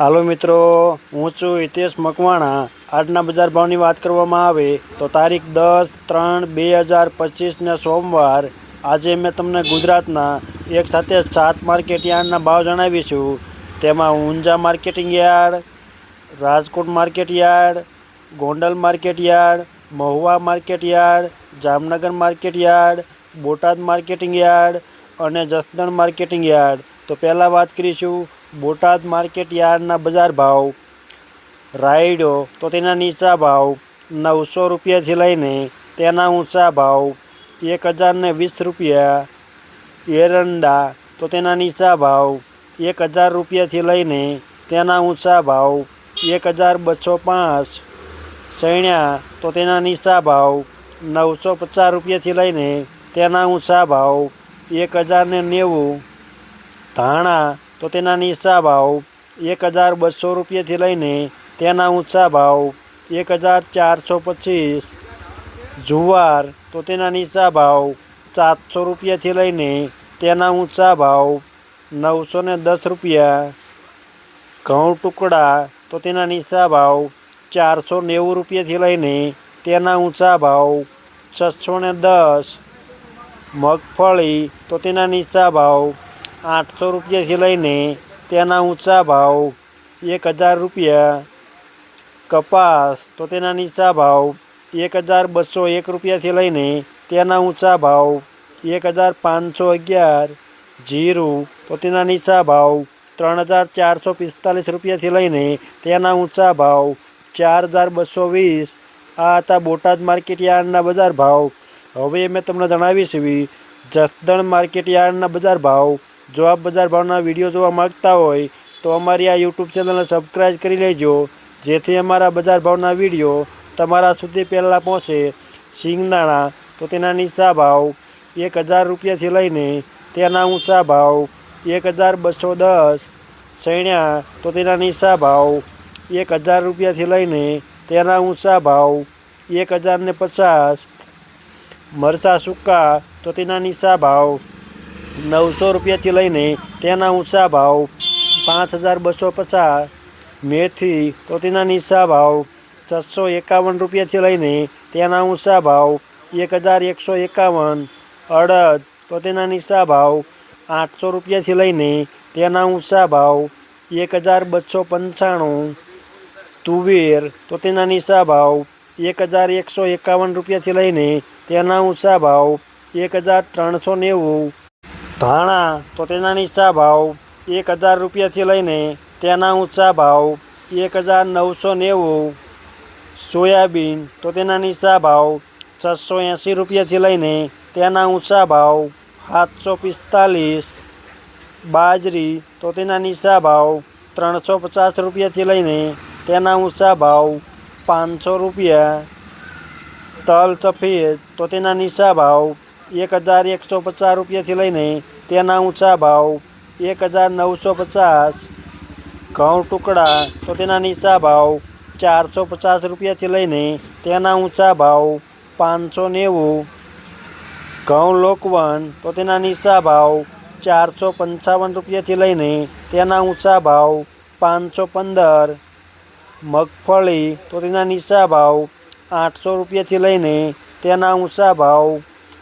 હાલો મિત્રો, હું છું હિતેશ મકવાણા. આજના બજાર ભાવની વાત કરવામાં આવે તો તારીખ દસ ત્રણ બે હજાર પચીસને સોમવાર. આજે મેં તમને ગુજરાતના એક સાથે સાત માર્કેટ યાર્ડના ભાવ જણાવીશું તેમાં Unjha marketing yard, Rajkot market yard, Gondal market yard, Mahuva market yard, Jamnagar market yard, Botad marketing yard અને જસદણ માર્કેટિંગ યાર્ડ. તો પહેલાં વાત કરીશું બોટાદ માર્કેટ યાર્ડના બજાર ભાવ, રાયડો તો તેના નીચા ભાવ, નવસો રૂપિયાથી લઈને તેના ઊંચા ભાવ, એક હજારને વીસ રૂપિયા, એરંડા તો તેના નીચા ભાવ, એક હજાર રૂપિયાથી લઈને તેના ઊંચા ભાવ, એક હજાર બસો પાંચ, સૈણ્યા તો તેના નીચા ભાવ, નવસો પચાસ રૂપિયાથી લઈને તેના ઊંચા ભાવ, એક હજારને નેવું, ધાણા તો તેના નીચા ભાવ એક હજાર બસો રૂપિયાથી લઈને તેના ઊંચા ભાવ એક હજાર ચારસો પચીસ. જુવાર, તો તેના નીચા ભાવ સાતસો રૂપિયાથી લઈને તેના ઊંચા ભાવ નવસો ને દસ રૂપિયા. ઘઉં ટુકડા, તો તેના નીચા ભાવ ચારસો નેવું રૂપિયાથી લઈને તેના ઊંચા ભાવ છસો ને દસ. મગફળી, તો તેના નીચા ભાવ આઠસો રૂપિયાથી લઈને તેના ઊંચા ભાવ એક હજાર રૂપિયા કપાસ, તો તેના નીચા ભાવ એક હજાર બસો એક રૂપિયાથી લઈને તેના ઊંચા ભાવ એક હજાર પાંચસો અગિયાર. જીરું, તો તેના નીચા ભાવ ત્રણ હજાર ચારસો પિસ્તાલીસ રૂપિયાથી લઈને તેના ઊંચા ભાવ ચાર હજાર બસો વીસ. આ હતા બોટાદ માર્કેટ યાર્ડના બજાર ભાવ. હવે મેં તમને જણાવીશ જસદણ માર્કેટ યાર્ડના બજાર ભાવ જો આપ બજાર ભાવના વીડિયો જોવા માગતા હોય, તો અમારી આ યુટ્યુબ ચેનલને સબસ્ક્રાઈબ કરી લેજો. જેથી અમારા બજાર ભાવના વીડિયો તમારા સુધી પહેલાં પહોંચે. સિંગદાણા તો તેના નીચા ભાવ, એક હજાર રૂપિયાથી લઈને તેના ઊંચા ભાવ, એક હજાર બસો દસ, સૈણ્યા તો તેના નીચા ભાવ, એક હજાર રૂપિયાથી લઈને તેના ઊંચા ભાવ, એક હજારને પચાસ, મરચાં સૂકા તો તેના નીચા ભાવ નવસો રૂપિયાથી લઈને તેના ઊંચા ભાવ પાંચ હજાર બસો પચાસ, મેથી તો તેના નીચા ભાવ છસો એકાવન રૂપિયાથી લઈને તેના ઊંચા ભાવ એક હજાર એકસો એકાવન, અડદ તો તેના નીચા ભાવ આઠસો રૂપિયાથી લઈને તેના ઊંચા ભાવ એક હજાર બસો પંચાણું, તુવેર તો તેના નીચા ભાવ એક હજાર એકસો એકાવન રૂપિયાથી લઈને તેના ઊંચા ભાવ એક હજાર ત્રણસો નેવું ધાણા, તો તેના નીચા ભાવ એક હજાર રૂપિયાથી લઈને તેના ઊંચા ભાવ એક હજાર નવસો નેવું. સોયાબીન, તો તેના નીચા ભાવ છસો એંસી રૂપિયાથી લઈને તેના ઊંચા ભાવ સાતસો પિસ્તાલીસ. બાજરી, તો તેના નીચા ભાવ ત્રણસો પચાસ રૂપિયાથી લઈને તેના ઊંચા ભાવ પાંચસો રૂપિયા. તલ સફેદ, તો તેના નીચા ભાવ એક હજાર એકસો પચાસ રૂપિયાથી લઈને તેના ઊંચા ભાવ એક હજાર નવસો પચાસ ઘઉં ટુકડા તો તેના નીચા ભાવ ચારસો પચાસ રૂપિયાથી લઈને તેના ઊંચા ભાવ પાંચસો નેવું. ઘઉં લોકવન તો તેના નીચા ભાવ ચારસો પંચાવન રૂપિયાથી લઈને તેના ઊંચા ભાવ પાંચસો પંદર. મગફળી તો તેના નીચા ભાવ આઠસો રૂપિયાથી લઈને તેના ઊંચા ભાવ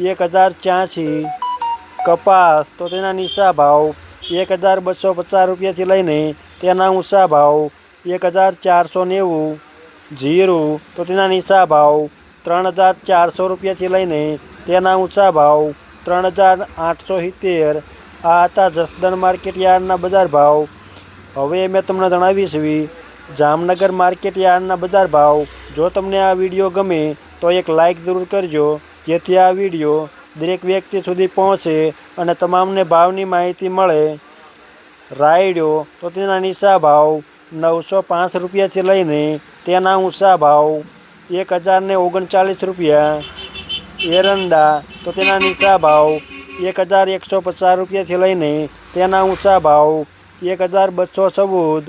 એક હજાર ત્યાંસી કપાસ, તો તેના નીચા ભાવ એક હજાર બસો પચાસ રૂપિયાથી લઈને તેના ઊંચા ભાવ એક હજાર ચારસો નેવું, જીરું, તો તેના નીચા ભાવ ત્રણ હજાર ચારસો રૂપિયાથી લઈને તેના ઊંચા ભાવ ત્રણ હજાર આઠસો સિત્તેર. આ હતા જસદણ માર્કેટ યાર્ડના બજાર ભાવ. હવે મેં તમને જણાવીશ એવી જામનગર માર્કેટ યાર્ડના બજાર ભાવ. જો તમને આ વીડિયો ગમે તો એક લાઈક જરૂર કરજો. જેથી આ વીડિયો દરેક વ્યક્તિ સુધી પહોંચે અને તમામને ભાવની માહિતી મળે. રાયડો તો તેના નીચા ભાવ નવસો પાંચ રૂપિયાથી લઈને તેના ઊંચા ભાવ એક હજારને ઓગણચાલીસ રૂપિયા. એરંડા તો તેના નીચા ભાવ એક હજાર એકસો પચાસ રૂપિયાથી લઈને તેના ઊંચા ભાવ એક હજાર બસો ચૌદ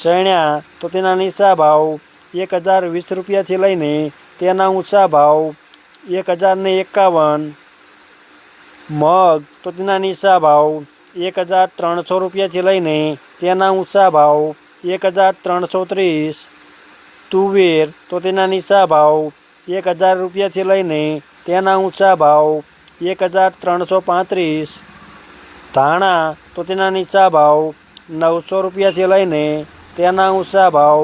ચણ્યા તો તેના નીચા ભાવ એક હજાર વીસ રૂપિયાથી લઈને તેના ઊંચા ભાવ એક હજારને એકાવન મગ તો તેના નીચા ભાવ એક હજાર ત્રણસો રૂપિયાથી લઈને તેના ઊંચા ભાવ એક હજાર ત્રણસો ત્રીસ તુવેર તો તેના નીચા ભાવ એક હજાર રૂપિયાથી લઈને તેના ઊંચા ભાવ એક હજાર ત્રણસો પાંત્રીસ ધાણા તો તેના નીચા ભાવ નવસો રૂપિયાથી લઈને તેના ઊંચા ભાવ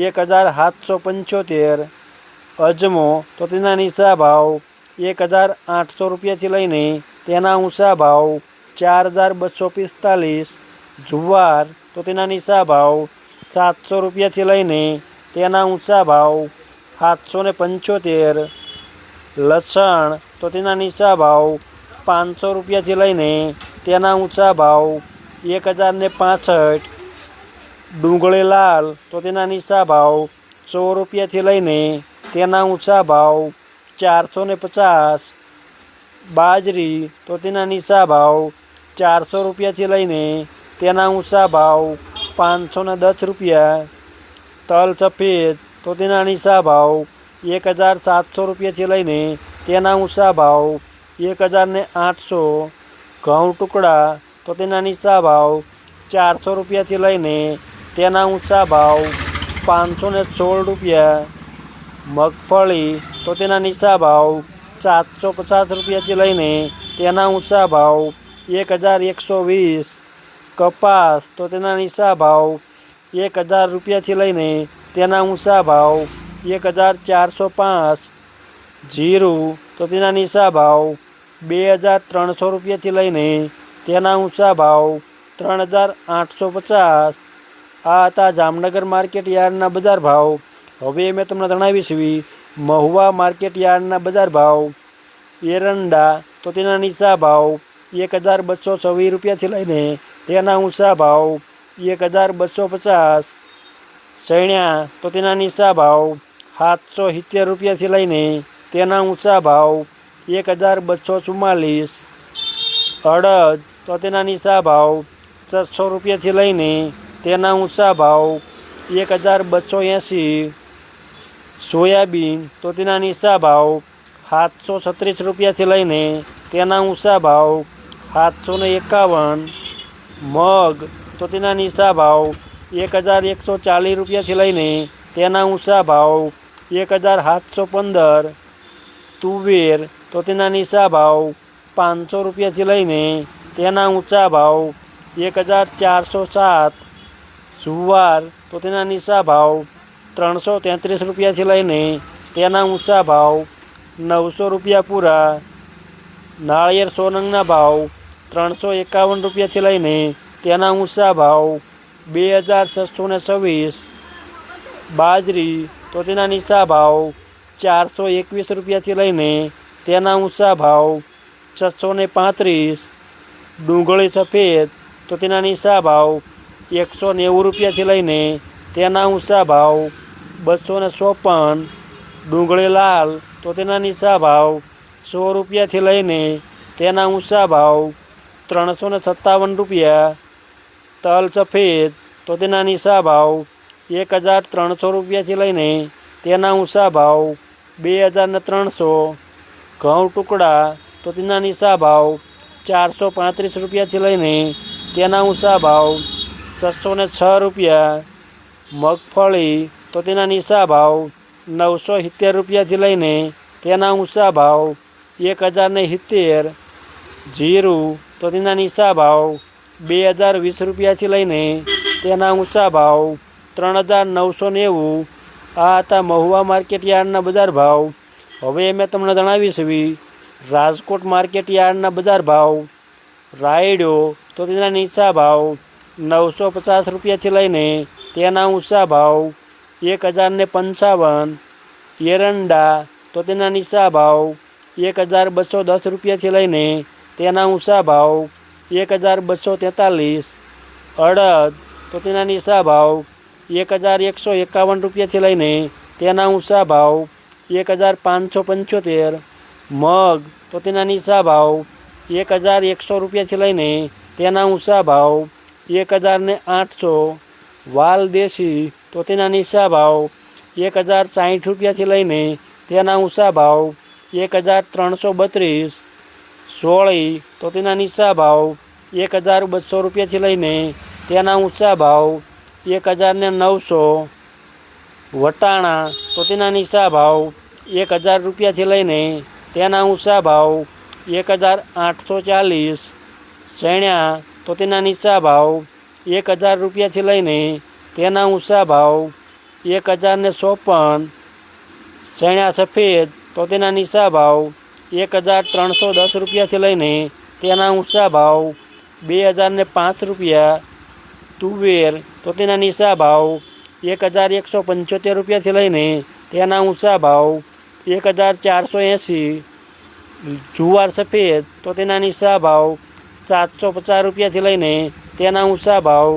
એક હજાર સાતસો પંચોતેર અજમો તો તેના નીચા ભાવ એક હજાર આઠસો રૂપિયાથી લઈને તેના ઊંચા ભાવ ચાર હજાર બસો પિસ્તાલીસ. જુવાર તો તેના નીચા ભાવ સાતસો રૂપિયાથી લઈને તેના ઊંચા ભાવ સાતસો ને પંચોતેર. લસણ તો તેના નીચા ભાવ પાંચસો રૂપિયાથી લઈને તેના ઊંચા ભાવ એક હજાર ને પાસઠ. ડુંગળી લાલ તો તેના નીચા ભાવ સો રૂપિયાથી લઈને તેના ઊંચા ભાવ ચારસો ને પચાસ. બાજરી તો તેના નીચા ભાવ ચારસો રૂપિયાથી લઈને તેના ઊંચા ભાવ પાંચસો ને દસ રૂપિયા. તલ સફેદ તો તેના નીચા ભાવ એક હજાર સાતસો રૂપિયાથી લઈને તેના ઊંચા ભાવ એક હજાર ને આઠસો. ઘઉં ટુકડા તો તેના નીચા ભાવ ચારસો રૂપિયાથી લઈને તેના ઊંચા ભાવ પાંચસો ને સોળ રૂપિયા. મગફળી તો તેના નીચા ભાવ સાતસો પચાસ રૂપિયાથી લઈને તેના ઊંચા ભાવ એક હજાર એકસો વીસ. કપાસ તો તેના નીચા ભાવ એક હજાર રૂપિયાથી લઈને તેના ઊંચા ભાવ એક હજાર ચારસો પાંચ. જીરું તો તેના નીચા ભાવ બે હજાર ત્રણસો રૂપિયાથી લઈને તેના ઊંચા ભાવ ત્રણ હજાર આઠસો પચાસ. આ હતા જામનગર માર્કેટ યાર્ડના બજાર ભાવ હવે મેં તમને જણાવીશ મહુવા માર્કેટ યાર્ડના બજાર ભાવ, એરંડા તો તેના નીચા ભાવ, એક હજાર બસો છવ્વીસ રૂપિયાથી લઈને તેના ઊંચા ભાવ, એક હજાર બસો પચાસ. સૈણ્યા તો તેના નીચા ભાવ, સાતસો સિત્તેર રૂપિયાથી લઈને તેના ઊંચા ભાવ, એક હજાર બસો ચુમ્માલીસ. અડદ તો તેના નીચા ભાવ, છસો રૂપિયાથી લઈને તેના ઊંચા ભાવ, એક હજાર બસો એંસી. સોયાબીન તો તેના નીચા ભાવ સાતસો છત્રીસ રૂપિયાથી લઈને તેના ઊંચા ભાવ સાતસો ને એકાવન. મગ તો તેના નીચા ભાવ એક હજાર એકસો ચાલીસ રૂપિયાથી લઈને તેના ઊંચા ભાવ એક હજાર સાતસો પંદર. તુવેર તો તેના નીચા ભાવ પાંચસો રૂપિયાથી લઈને તેના ઊંચા ભાવ એક હજાર ચારસો સાત. જુવાર તો તેના નીચા ભાવ ત્રણસો તેત્રીસ રૂપિયાથી લઈને તેના ઊંચા ભાવ નવસો રૂપિયા પૂરા, નાળિયેર સોનંગના ભાવ ત્રણસો એકાવન રૂપિયાથી લઈને તેના ઊંચા ભાવ બે હજાર છસો ને છવ્વીસ. બાજરી તો તેના નીચા ભાવ ચારસો એકવીસ રૂપિયાથી લઈને તેના ઊંચા ભાવ છસો ને પાંત્રીસ. ડુંગળી સફેદ તો તેના નીચા ભાવ એકસો નેવું રૂપિયાથી લઈને તેના ઊંચા ભાવ બસો ને ચોપન, ડુંગળી લાલ, તો તેના નીચા ભાવ સો રૂપિયાથી લઈને તેના ઊંચા ભાવ ત્રણસો ને સત્તાવન રૂપિયા. તલ સફેદ, તો તેના નીચા ભાવ એક હજાર ત્રણસો રૂપિયાથી લઈને તેના ઊંચા ભાવ બે હજાર ને ત્રણસો. ઘઉં ટુકડા, તો તેના નીચા ભાવ ચારસો પાંત્રીસ રૂપિયાથી લઈને તેના ઊંચા ભાવ છસો ને છ રૂપિયા. મગફળી તો તેના નીચા ભાવ નવસો સિત્તેર રૂપિયાથી લઈને તેના ઊંચા ભાવ એક હજાર ને સિત્તેર જીરું, તો તેના નીચા ભાવ બે હજાર વીસ રૂપિયાથી લઈને તેના ઊંચા ભાવ ત્રણ હજાર નવસો નેવું. આ હતા મહુવા માર્કેટ યાર્ડના બજાર ભાવ. હવે મેં તમને જણાવીશું રાજકોટ માર્કેટ યાર્ડના બજાર ભાવ. રાયડો, તો તેના નીચા ભાવ નવસો પચાસ રૂપિયાથી લઈને તેના ઊંચા ભાવ એક હજાર ને પંચાવન, એરંડા, તો તેના નીચા ભાવ એક હજાર બસો દસ રૂપિયાથી લઈને તેના ઊંચા ભાવ એક હજાર બસો તેતાલીસ, અડદ, તો તેના નીચા ભાવ એક હજાર એકસો એકાવન રૂપિયાથી લઈને તેના ઊંચા ભાવ એક હજાર પાંચસો પંચોતેર, મગ, તો તેના નીચા ભાવ એક હજાર એકસો રૂપિયાથી લઈને તેના ઊંચા ભાવ એક હજાર ને આઠસો વાલ દેશી તો તેના નીચા ભાવ? એક હજાર સાઠ રૂપિયાથી લઈને તેના ઊંચા ભાવ એક હજાર ત્રણસો બત્રીસ. સોળી તો તેના નીચા ભાવ? એક હજાર બસો રૂપિયાથી લઈને તેના ઊંચા ભાવ એક હજારને નવસો. વટાણા તો તેના નીચા ભાવ? એક હજાર રૂપિયાથી લઈને તેના ઊંચા ભાવ એક હજાર આઠસો ચાલીસ. ચણ્યા તો તેના નીચા ભાવ? એક હજાર રૂપિયાથી લઈને તેના ઊંચા ભાવ, એક હજારને ચોપન, ચણ્યા સફેદ, તો તેના નીચા ભાવ, એક હજાર ત્રણસો દસ રૂપિયાથી લઈને તેના ઊંચા ભાવ, બે હજારને પાંચ રૂપિયા, તુવેર, તો તેના નીચા ભાવ, એક હજાર એકસો પંચોતેર રૂપિયાથી લઈને તેના ઊંચા ભાવ, એક હજાર ચારસો એંસી, જુવાર સફેદ, તો તેના નીચા ભાવ સાતસો પચાસ રૂપિયાથી લઈને તેના ઊંચા ભાવ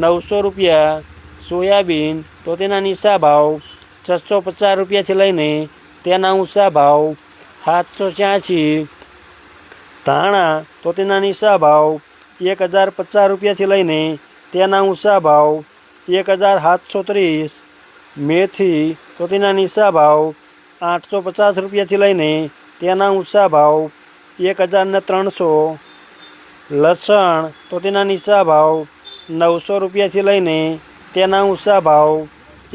નવસો રૂપિયા, સોયાબીન તો તેના નીચા ભાવ છસો પચાસ રૂપિયાથી લઈને તેના ઊંચા ભાવ સાતસો છ્યાસી. ધાણા તો તેના નીચા ભાવ એક હજાર પચાસ રૂપિયાથી લઈને તેના ઊંચા ભાવ એક હજાર સાતસો ત્રીસ. મેથી તો તેના નીચા ભાવ આઠસો પચાસ રૂપિયાથી લઈને તેના ઊંચા ભાવ એક હજારને ત્રણસો. લસણ તો તેના નીચા ભાવ નવસો રૂપિયાથી લઈને તેના ઊંચા ભાવ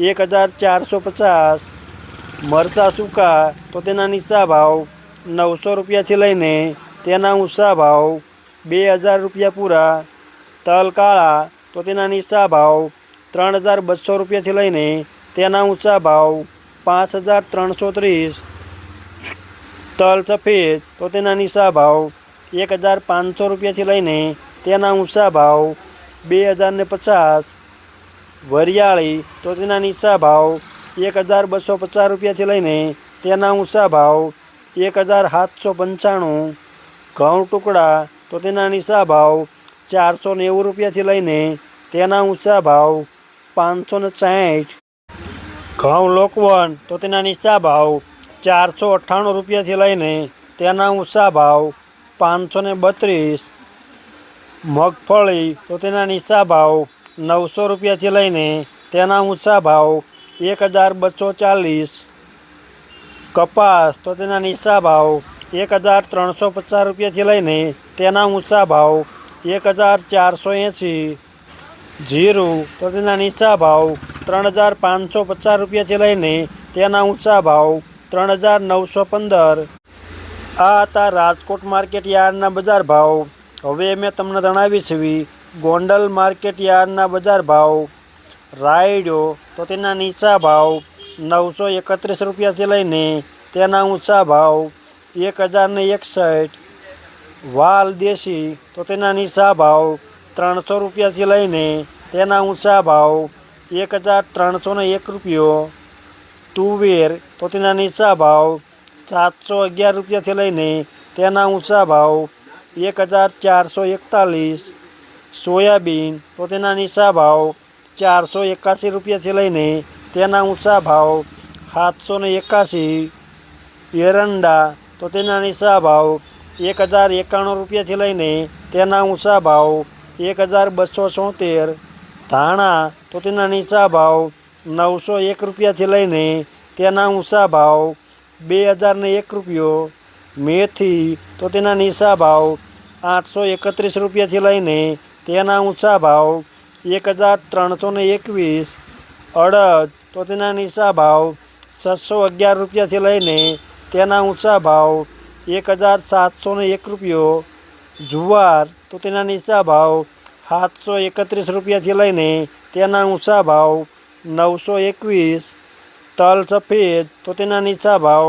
એક હજાર ચારસો પચાસ મરચાં સૂકા તો તેના નીચા ભાવ નવસો રૂપિયાથી લઈને તેના ઊંચા ભાવ બે હજાર રૂપિયા પૂરા તલ કાળા તો તેના નીચા ભાવ ત્રણ હજાર બસો રૂપિયાથી લઈને તેના ઊંચા ભાવ પાંચ હજાર ત્રણસો ત્રીસ તલ સફેદ તો તેના નીચા ભાવ એક હજાર પાંચસો રૂપિયાથી લઈને તેના ઊંચા ભાવ બે હજાર ને પચાસ, વરિયાળી તો તેના નીચા ભાવ એક હજાર બસો પચાસ રૂપિયાથી લઈને તેના ઊંચા ભાવ એક હજાર સાતસો પંચાણું, ઘઉં ટુકડા તો તેના નીચા ભાવ ચારસો નેવું રૂપિયાથી લઈને તેના ઊંચા ભાવ પાંચસો ને સાઠ. ઘઉં લોકવન તો તેના નીચા ભાવ ચારસો અઠ્ઠાણું રૂપિયાથી લઈને તેના ઊંચા ભાવ પાંચસો ને બત્રીસ, મગફળી, તો તેના નીચા ભાવ નવસો રૂપિયાથી લઈને તેના ઊંચા ભાવ એક હજાર બસો ચાલીસ. કપાસ, તો તેના નીચા ભાવ એક હજાર ત્રણસો પચાસ રૂપિયાથી લઈને તેના ઊંચા ભાવ એક હજાર ચારસો એંસી. જીરું, તો તેના નીચા ભાવ ત્રણ હજાર પાંચસો પચાસ રૂપિયાથી લઈને તેના ઊંચા ભાવ ત્રણ હજાર નવસો પંદર. આ હતા રાજકોટ માર્કેટ યાર્ડના બજાર ભાવ. હવે મેં તમને જણાવી છે ગોંડલ માર્કેટ યાર્ડના બજાર ભાવ. રાયડો તો તેના નીચા ભાવ, નવસો એકત્રીસ રૂપિયાથી લઈને તેના ઊંચા ભાવ એક હજારને એકસઠ. વાલ દેશી તો તેના નીચા ભાવ, ત્રણસો રૂપિયાથી લઈને તેના ઊંચા ભાવ એક હજાર ત્રણસો એક રૂપિયો. તુવેર તો તેના નીચા ભાવ સાતસો અગિયાર રૂપિયાથી લઈને તેના ઊંચા ભાવ એક હજાર ચારસો એકતાલીસ સોયાબીન તો તેના નીચા ભાવ ચારસો એકાસી રૂપિયાથી લઈને તેના ઊંચા ભાવ સાતસો ને એકાસી એરંડા તો તેના નીચા ભાવ એક હજાર એકાણું રૂપિયાથી લઈને તેના ઊંચા ભાવ એક હજાર બસો છોતેર ધાણા તો તેના નીચા ભાવ નવસો એક રૂપિયાથી લઈને તેના ઊંચા ભાવ બે હજારને એક રૂપિયો, મેથી, તો તેના નીચા ભાવ આઠસો એકત્રીસ રૂપિયાથી લઈને તેના ઊંચા ભાવ એક હજાર ત્રણસો એકવીસ. અડદ, તો તેના નીચા ભાવ છસો અગિયાર રૂપિયાથી લઈને તેના ઊંચા ભાવ એક હજાર સાતસો એક રૂપિયો. જુવાર, તો તેના નીચા ભાવ સાતસો એકત્રીસ રૂપિયાથી લઈને તેના ઊંચા ભાવ નવસો એકવીસ. તલ સફેદ તો તેના નીચા ભાવ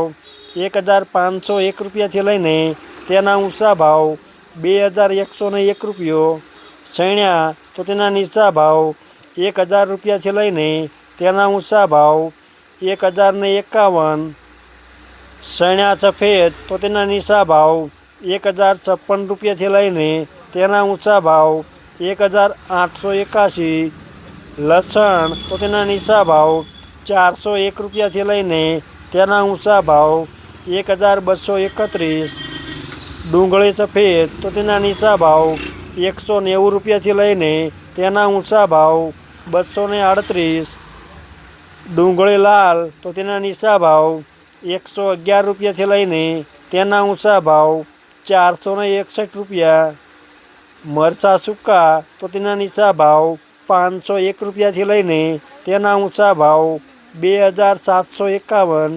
એક હજાર પાંચસો એક રૂપિયાથી લઈને તેના ઊંચા ભાવ બે હજાર એકસો ને એક રૂપિયો સૈણ્યા તો તેના નીચા ભાવ એક હજાર રૂપિયાથી લઈને તેના ઊંચા ભાવ એક હજાર ને એકાવન સૈણ્યા સફેદ તો તેના નીચા ભાવ એક હજાર છપ્પન રૂપિયાથી લઈને તેના ઊંચા ભાવ એક હજાર આઠસો એકાશી લસણ તો તેના નીચા ભાવ ચારસો એક રૂપિયાથી લઈને તેના ઊંચા ભાવ એક હજાર બસો એકત્રીસ ડુંગળી સફેદ તો તેના નીચા ભાવ એકસો નેવું રૂપિયાથી લઈને તેના ઊંચા ભાવ બસો ને આડત્રીસ ડુંગળી લાલ તો તેના નીચા ભાવ એકસો અગિયાર રૂપિયાથી લઈને તેના ઊંચા ભાવ ચારસો ને એકસઠ રૂપિયા મરચાં સૂકા તો તેના નીચા ભાવ પાંચસો એક રૂપિયાથી લઈને તેના ઊંચા ભાવ બે હજાર સાતસો એકાવન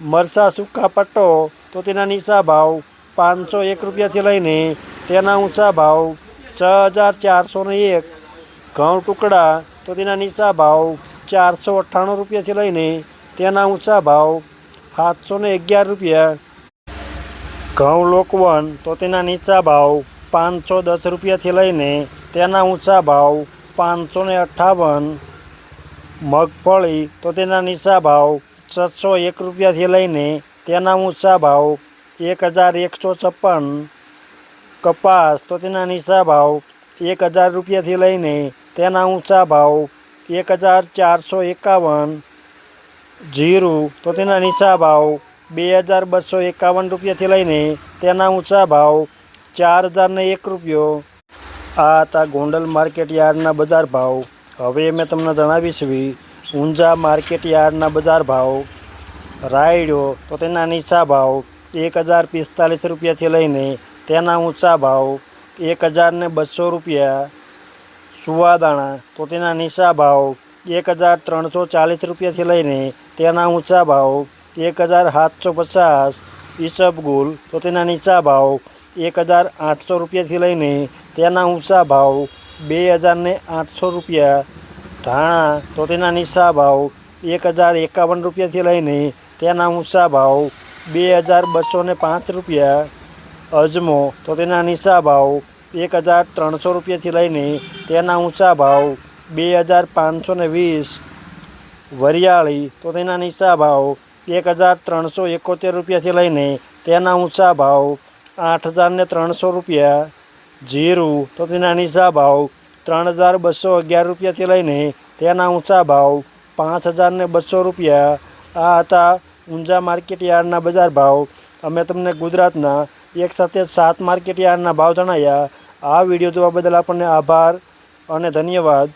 મરસા સૂકા પટ્ટો તો તેના નીચા ભાવ પાંચસો એક રૂપિયાથી લઈને તેના ઊંચા ભાવ છ હજાર ચારસો ને એક. ઘઉં ટુકડા તો તેના નીચા ભાવ ચારસો અઠ્ઠાણું રૂપિયાથી લઈને તેના ઊંચા ભાવ સાતસો ને અગિયાર રૂપિયા. ઘઉં લોકવન તો તેના નીચા ભાવ પાંચસો દસ રૂપિયાથી લઈને તેના ઊંચા ભાવ પાંચસો ને અઠ્ઠાવન. મગફળી તો તેના નીચા ભાવ છસો એક રૂપિયાથી લઈને તેના ઊંચા ભાવ એક હજાર એકસો છપ્પન. કપાસ તો તેના નીચા ભાવ એક હજાર રૂપિયાથી લઈને તેના ઊંચા ભાવ એક હજાર ચારસો એકાવન. જીરું તો તેના નીચા ભાવ બે હજાર બસો એકાવન રૂપિયાથી લઈને તેના ઊંચા ભાવ ચાર હજારને એક રૂપિયો. આ હતા ગોંડલ માર્કેટ યાર્ડના બજાર ભાવ. હવે મેં તમને જણાવીશ ઊંઝા માર્કેટ યાર્ડના બજાર ભાવ, રાયડો, તો તેના નીચા ભાવ, એક હજાર પિસ્તાલીસ રૂપિયાથી લઈને તેના ઊંચા ભાવ, એક હજાર ને બસો રૂપિયા, સુવાદાણા, તો તેના નીચા ભાવ, એક હજાર ત્રણસો ચાલીસ રૂપિયાથી લઈને તેના ઊંચા ભાવ, એક હજાર સાતસો પચાસ ઈસબગુલ તો તેના નીચા ભાવ, એક હજાર આઠસો રૂપિયાથી લઈને તેના ઊંચા ભાવ બે હજારને આઠસો રૂપિયા. ધાણા તો તેના નીચા ભાવ એક હજાર એકાવન રૂપિયાથી લઈને તેના ઊંચા ભાવ બે હજાર બસો ને પાંચ રૂપિયા. અજમો તો તેના નીચા ભાવ એક હજાર ત્રણસો રૂપિયાથી લઈને તેના ઊંચા ભાવ બે હજાર પાંચસો ને વીસ. વરિયાળી તો તેના નીચા ભાવ એક હજાર ત્રણસો એકોતેર રૂપિયાથી લઈને તેના ઊંચા ભાવ આઠ હજાર ને ત્રણસો રૂપિયા. જીરું, તો તેના નીચા ભાવ ત્રણ હજાર બસો અગિયાર રૂપિયાથી લઈને તેના ઊંચા ભાવ પાંચ હજાર ને બસો રૂપિયા. આ હતા ઊંઝા માર્કેટ યાર્ડના બજાર ભાવ. અમે તમને ગુજરાતના એક સાથે સાત માર્કેટ યાર્ડના ભાવ જણાવ્યા આ વીડિયો જોવા બદલ આપણને આભાર અને ધન્યવાદ.